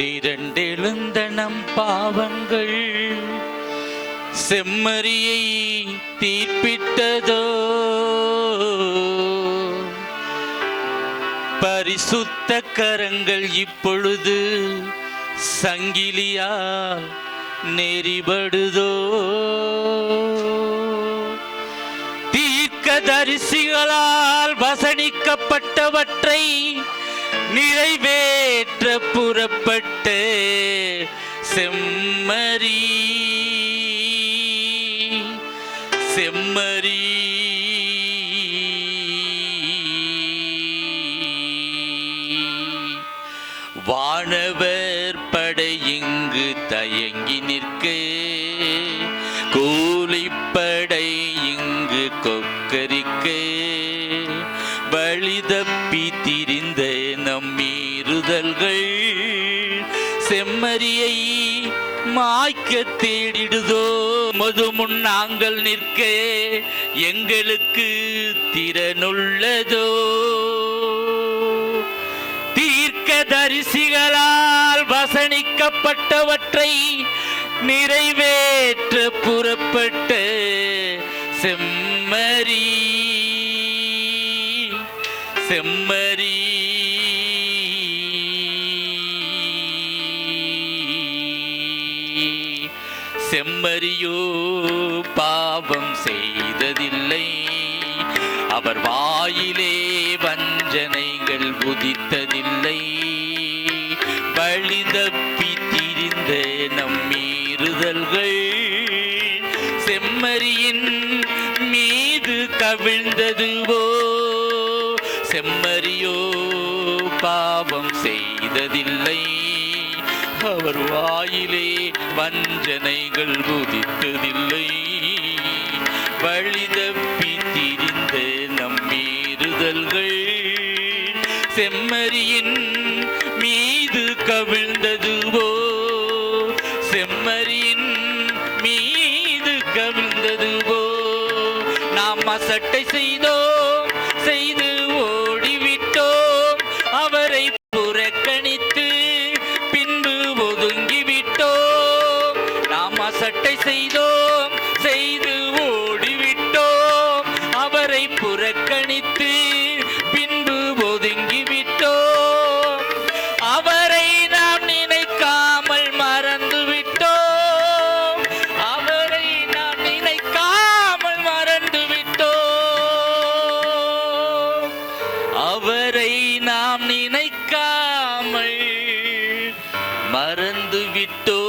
திரண்டெழுந்த நம் பாவங்கள் செம்மறியை தீர்ப்பிட்டதோ? பரிசுத்த கரங்கள் இப்பொழுது சங்கிலியால் நெறிபடுதோ? தீர்க்கதரிசிகளால் வசனிக்கப்பட்டவற்றை நிறைவேற்ற புறப்பட்டு செம்மறி. செம்மறி. வானவர் படை இங்கு தயங்கி நிற்க. தப்பி திரிந்த நம் மீறுதல்கள் செம்மறியை மாய்க்க தேடிடுதோ மது முன் நாங்கள் நிற்க எங்களுக்கு திறனுள்ளதோ. தீர்க்க தரிசிகளால் வசனிக்கப்பட்டவற்றை நிறைவேற்ற புறப்பட்ட செம்மறி. செம்மறி. செம்மறியோ பாவம் செய்ததில்லை. அவர் வாயிலே வஞ்சனைகள் உதித்ததில்லை. வழி தப்பி திரிந்த நம்மீறுதல்கள் செம்மறியின் மீது கவிழ்ந்ததுவோ செம்மறியோ பாவம் செய்ததில்லை. அவர் வாயிலே வஞ்சனைகள் உதித்ததில்லை. வழி தப்பி திரிந்த நம்மீறுதல்கள் செம்மறியின் மீது கவிழ்ந்ததுவோ? செம்மறியின் மீது கவிழ்ந்ததுவோ? நாம் அசட்டை செய்தோம் செய்து நாம் செய்தோம் செய்து ஓடிவிட்டோம். அவரை புறக்கணித்து பின்பு ஒதுங்கிவிட்டோம். அவரை நாம் நினைக்காமல் மறந்துவிட்டோம். அவரை நாம் நினைக்காமல் மறந்துவிட்டோம். அவரை நாம் நினைக்காமல் மறந்துவிட்டோம்.